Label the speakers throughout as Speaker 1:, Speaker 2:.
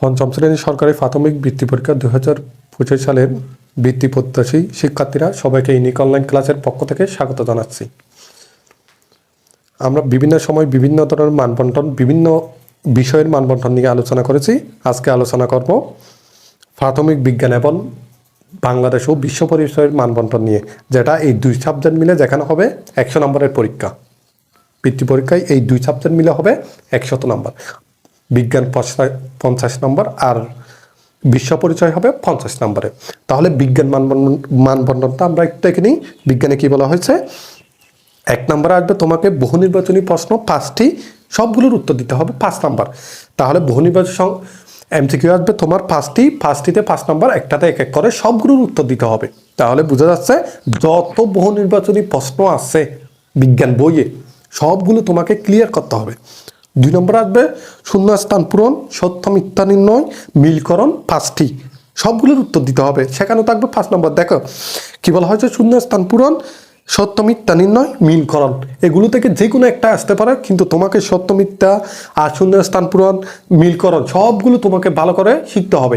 Speaker 1: পঞ্চম শ্রেণির সরকারি প্রাথমিক বৃত্তি পরীক্ষা দু হাজার পঁচিশ সালের বৃত্তি প্রত্যাশী শিক্ষার্থীরা সবাইকে ইউনিক অনলাইন ক্লাসের পক্ষ থেকে স্বাগত জানাচ্ছি। আমরা বিভিন্ন সময় বিভিন্ন ধরনের মানবন্টন বিভিন্ন বিষয়ের মানবন্টন নিয়ে আলোচনা করেছি। আজকে আলোচনা করব প্রাথমিক বিজ্ঞান এবং বাংলাদেশ ও বিশ্ব পরিচয়ের মানবন্টন নিয়ে, যেটা এই দুই সাবজেক্ট মিলে যেখানে হবে একশো নম্বরের পরীক্ষা। বৃত্তি পরীক্ষায় এই দুই সাবজেক্ট মিলে হবে একশত নম্বর। বিজ্ঞান পঞ্চাশ নম্বর আর বিশ্ব পরিচয় হবে পঞ্চাশ নম্বরে। তাহলে বিজ্ঞান মানবন্ধন মানবন্ধনটা আমরা একটু দেখে নিই। বিজ্ঞানে কি বলা হয়েছে? এক নম্বরে আসবে তোমাকে বহু নির্বাচনী প্রশ্ন পাঁচটি, সবগুলোর উত্তর দিতে হবে পাঁচ নাম্বার। তাহলে বহু নির্বাচন এমসিকিউ আসবে তোমার পাঁচটি, পাঁচটিতে পাঁচ নাম্বার, একটাতে এক এক করে সবগুলোর উত্তর দিতে হবে। তাহলে বোঝা যাচ্ছে যত বহু নির্বাচনী প্রশ্ন আছে বিজ্ঞান বইয়ে, সবগুলো তোমাকে ক্লিয়ার করতে হবে। দুই নম্বর আসবে শূন্য স্থান পূরণ, সত্য মিথ্যা নির্ণয়, মিলকরণ পাঁচটি। সবগুলোর উত্তর দিতে হবে। সেখানেও থাকবে পাঁচ নম্বর। দেখো, কি বলা হয়েছে? শূন্য স্থান পূরণ, সত্য মিথ্যা নির্ণয়, মিলকরণ। এগুলো থেকে যে কোনো একটা আসতে পারে, কিন্তু তোমাকে সত্য মিথ্যা আর শূন্য স্থান পূরণ, মিলকরণ সবগুলো তোমাকে ভালো করে শিখতে হবে।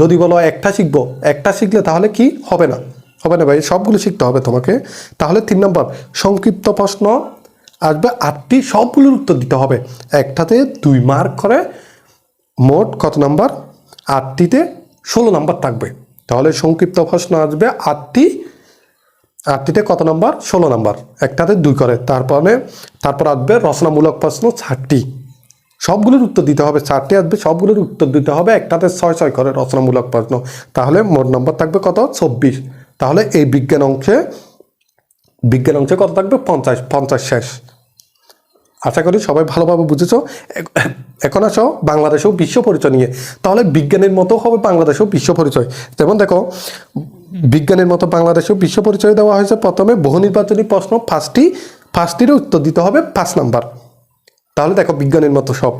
Speaker 1: যদি বলো একটা শিখব, একটা শিখলে তাহলে কি হবে না? হবে না ভাই, সবগুলো শিখতে হবে তোমাকে। তাহলে তিন নম্বর, সংক্ষিপ্ত প্রশ্ন আসবে আটটি, সবগুলোর উত্তর দিতে হবে। একটাতে দুই মার্ক করে মোট কত নাম্বার আটটিতে ষোলো নাম্বার থাকবে। তাহলে সংক্ষিপ্ত প্রশ্ন আসবে আটটি, আটটিতে কত নাম্বার ষোলো নাম্বার একটাতে দুই করে। তারপরে, তারপর আসবে রচনামূলক প্রশ্ন ষাটটি সবগুলোর উত্তর দিতে হবে, চারটি আসবে, সবগুলোর উত্তর দিতে হবে, একটাতে ছয় ছয় করে রচনামূলক প্রশ্ন। তাহলে মোট নম্বর থাকবে কত? চব্বিশ। তাহলে এই বিজ্ঞান অংশে বিজ্ঞান অংশে কত থাকবে? পঞ্চাশ পঞ্চাশ শেষ। আশা করি সবাই ভালোভাবে বুঝেছ। এখন আসো বাংলাদেশেও বিশ্ব পরিচয় নিয়ে। তাহলে বিজ্ঞানের মতো হবে বাংলাদেশেও বিশ্ব পরিচয়। যেমন দেখো, বিজ্ঞানের মতো বাংলাদেশেও বিশ্ব পরিচয় দেওয়া হয়েছে প্রথমে। বহু নির্বাচনী প্রশ্ন, পাঁচটি, পাঁচটিরও উত্তর দিতে হবে, পাঁচ নাম্বার। তাহলে দেখো বিজ্ঞানের মতো সব।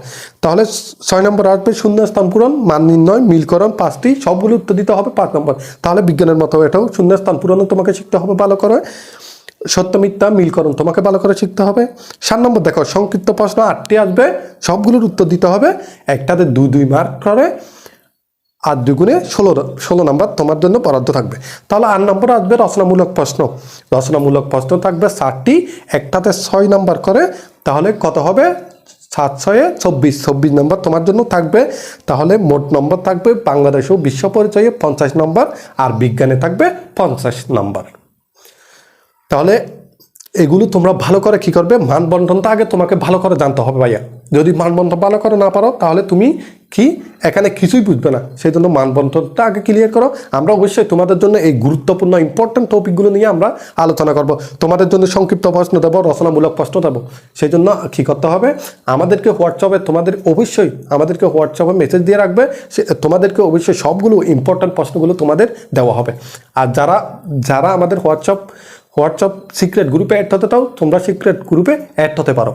Speaker 1: তাহলে ছয় নম্বর আসবে শূন্য স্থান পূরণ, মান নির্ণয়, মিলকরণ, পাঁচটি, সবগুলো উত্তর দিতে হবে পাঁচ নম্বর। তাহলে বিজ্ঞানের মতো এটাও শূন্য স্থান পূরণও তোমাকে শিখতে হবে, ভালো করে। সত্য মিথ্যা মিলকরণ তোমাকে ভালো করে শিখতে হবে। সাত নম্বর দেখো, সংক্ষিপ্ত প্রশ্ন আটটি আসবে, সবগুলোর উত্তর দিতে হবে। একটাতে দুই দুই মার্ক করে, আর দুগুণে ষোলো ষোলো নম্বর তোমার জন্য বরাদ্দ থাকবে। তাহলে আট নম্বর আসবে রচনামূলক প্রশ্ন। রচনামূলক প্রশ্ন থাকবে ষাটটি একটাতে ছয় নাম্বার করে, তাহলে কত হবে? সাত ছয়ে চব্বিশ চব্বিশ নম্বর তোমার জন্য থাকবে। তাহলে মোট নম্বর থাকবে বাংলাদেশ ও বিশ্ব পরিচয়ে পঞ্চাশ নম্বর আর বিজ্ঞানে থাকবে পঞ্চাশ নম্বর তাহলে এগুলো তোমরা ভালো করে কি করবে? মানবন্ধনটা আগে তোমাকে ভালো করে জানতে হবে ভাইয়া। যদি মানবন্ধন ভালো করে না পারো, তাহলে তুমি কি এখানে কিছুই বুঝবে না। সেই জন্য মানবন্ধনটা আগে ক্লিয়ার করো। আমরা অবশ্যই তোমাদের জন্য এই গুরুত্বপূর্ণ ইম্পর্টেন্ট টপিকগুলো নিয়ে আমরা আলোচনা করব। তোমাদের জন্য সংক্ষিপ্ত প্রশ্ন দেবো, রচনামূলক প্রশ্ন দেবো। সেই জন্য কী করতে হবে? আমাদেরকে হোয়াটসঅ্যাপে তোমাদের অবশ্যই, আমাদেরকে হোয়াটসঅ্যাপে মেসেজ দিয়ে রাখবে। সে, তোমাদেরকে অবশ্যই সবগুলো ইম্পর্টেন্ট প্রশ্নগুলো তোমাদের দেওয়া হবে। আর যারা যারা আমাদের হোয়াটসঅ্যাপ হোয়াটসঅ্যাপ সিক্রেট গ্রুপে অ্যাড হতে চাও, তোমরা সিক্রেট গ্রুপে অ্যাড হতে পারো।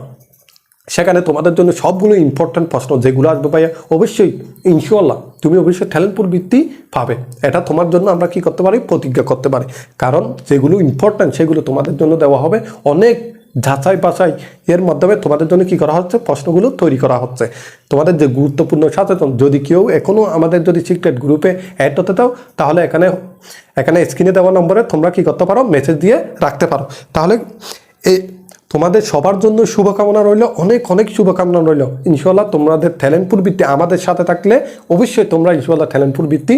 Speaker 1: সেখানে তোমাদের জন্য সবগুলো ইম্পর্ট্যান্ট প্রশ্ন যেগুলো আসবে ভাইয়া, অবশ্যই ইনশাল্লাহ তুমি অবশ্যই ট্যালেন্টপুর বৃত্তি পাবে। এটা তোমার জন্য আমরা কি করতে পারি? প্রতিজ্ঞা করতে পারি। কারণ যেগুলো ইম্পর্ট্যান্ট সেগুলো তোমাদের জন্য দেওয়া হবে। অনেক যাচাই বাছাই এর মাধ্যমে তোমাদের জন্য কি করা হচ্ছে? প্রশ্নগুলো তৈরি করা হচ্ছে। তোমাদের যে গুরুত্বপূর্ণ সচেতন, যদি কেউ এখনও আমাদের যদি সিক্রেট গ্রুপে অ্যাড হতে চাও, তাহলে এখানে এখানে স্ক্রিনে দেওয়া নম্বরে তোমরা কি করতে পারো? মেসেজ দিয়ে রাখতে পারো। তাহলে এই তোমাদের সবার জন্য শুভকামনা রইল, অনেক অনেক শুভকামনা রইল। ইনশাল্লাহ তোমাদের ট্যালেন্টপুর বৃত্তি আমাদের সাথে থাকলে অবশ্যই তোমরা ইনশাল্লাহ ট্যালেন্টপুর বৃত্তি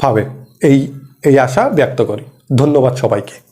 Speaker 1: পাবে। এই এই আশা ব্যক্ত করি। ধন্যবাদ সবাইকে।